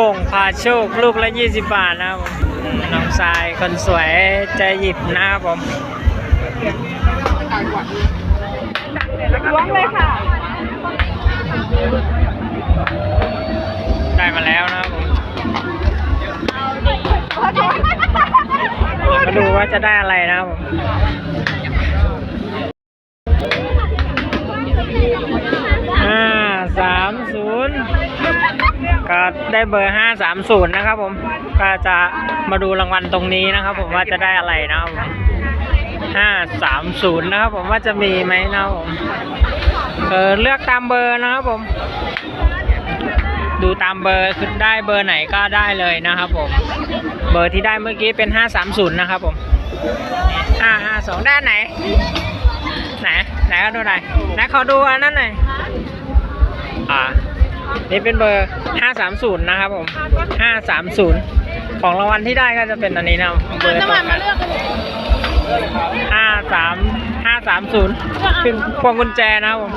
โป่งพาโชคลูกละ 20 บาทนะครับผมอืมน้องทรายคนสวยจะหยิบนะครับผมล้วงเลยค่ะ ได้มาแล้วนะครับผมมาดูว่าจะได้อะไรนะครับผม ก็ได้เบอร์ห้าสามศูนย์นะครับผมก็จะมาดูรางวัลตรงนี้นะครับ ผมว่าจะได้อะไรนะครับผมห้าสามศูนย์นะครับ ผมว่าจะมีไหมนะครับผมเออเลือกตามเบอร์นะครับผม ดูตามเบอร์คือได้เบอร์ไหนก็ได้เลยนะครับผม เบอร์ที่ได้เมื่อกี้เป็น530นะครับผม552ด้านไหน ไหนไหนก็ดูหน่อยไหนขอดูอันนั้นหน่อยอ่า นี่เป็นเบอร์ 530 นะครับผม 530 ของรางวัลที่ได้ก็จะเป็นอันนี้นะเบอร์ตรงกัน53 530เป็นพวงกุญแจนะครับผม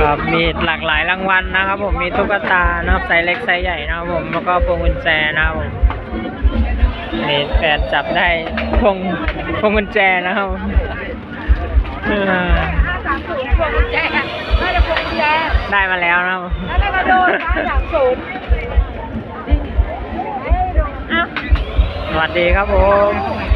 ครับมีหลากหลายรางวัลนะครับผมมีตุ๊กตานะครับไซส์เล็กไซส์ใหญ่นะครับผมแล้วก็พวงกุญแจนะครับผมนี่แฟนจับได้พวงพวงกุญแจนะครับ ได้มาแล้วนะครับผมแล้วได้มาโดนห้าสามศูนย์อ้าวสวัสดีครับผมครับ